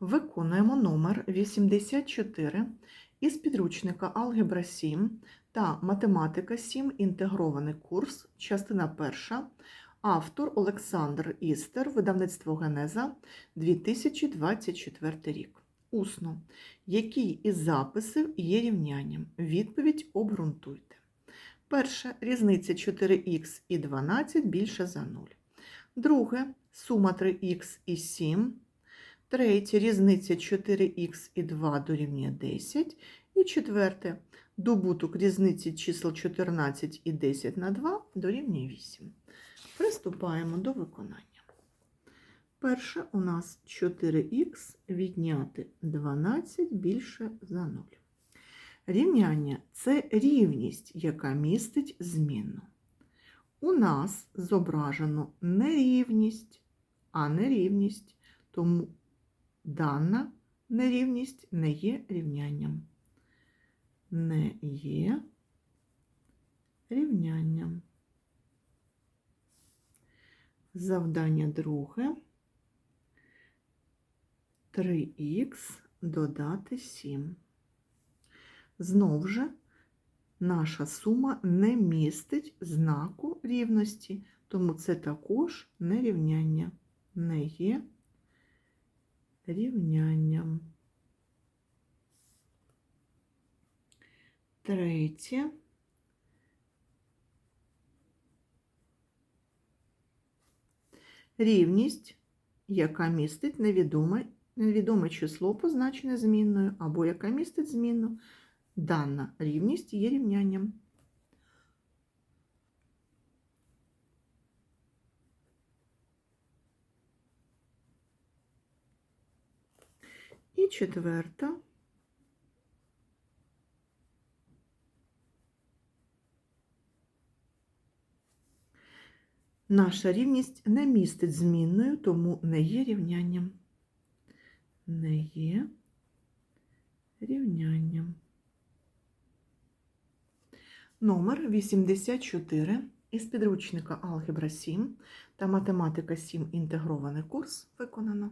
Виконуємо номер 84 із підручника Алгебра 7 та Математика 7. Інтегрований курс, частина перша. Автор Олександр Істер, видавництво Генеза, 2024 рік. Усно. Який із записів є рівнянням? Відповідь обґрунтуйте. Перше. Різниця 4х і 12 більше за 0. Друге. Сума 3х і 7. Третє. Різниця 4х і 2 дорівнює 10. І четверте. Добуток різниці чисел 14 і 10 на 2 дорівнює 8. Приступаємо до виконання. Перше у нас 4х відняти 12 більше за 0. Рівняння це рівність, яка містить змінну. У нас зображено не рівність, а нерівність, тому дана нерівність не є рівнянням. Не є рівнянням. Завдання друге. 3х додати 7. Знов же наша сума не містить знаку рівності, тому це також нерівняння, не є рівнянням. Третє. Рівність, яка містить невідоме, невідоме число, позначене змінною, або яка містить змінну, дана рівність є рівнянням. І четверта. Наша рівність не містить змінною, тому не є рівнянням. Не є рівнянням. Номер 84 із підручника Алгебра 7 та Математика 7 інтегрований курс виконано.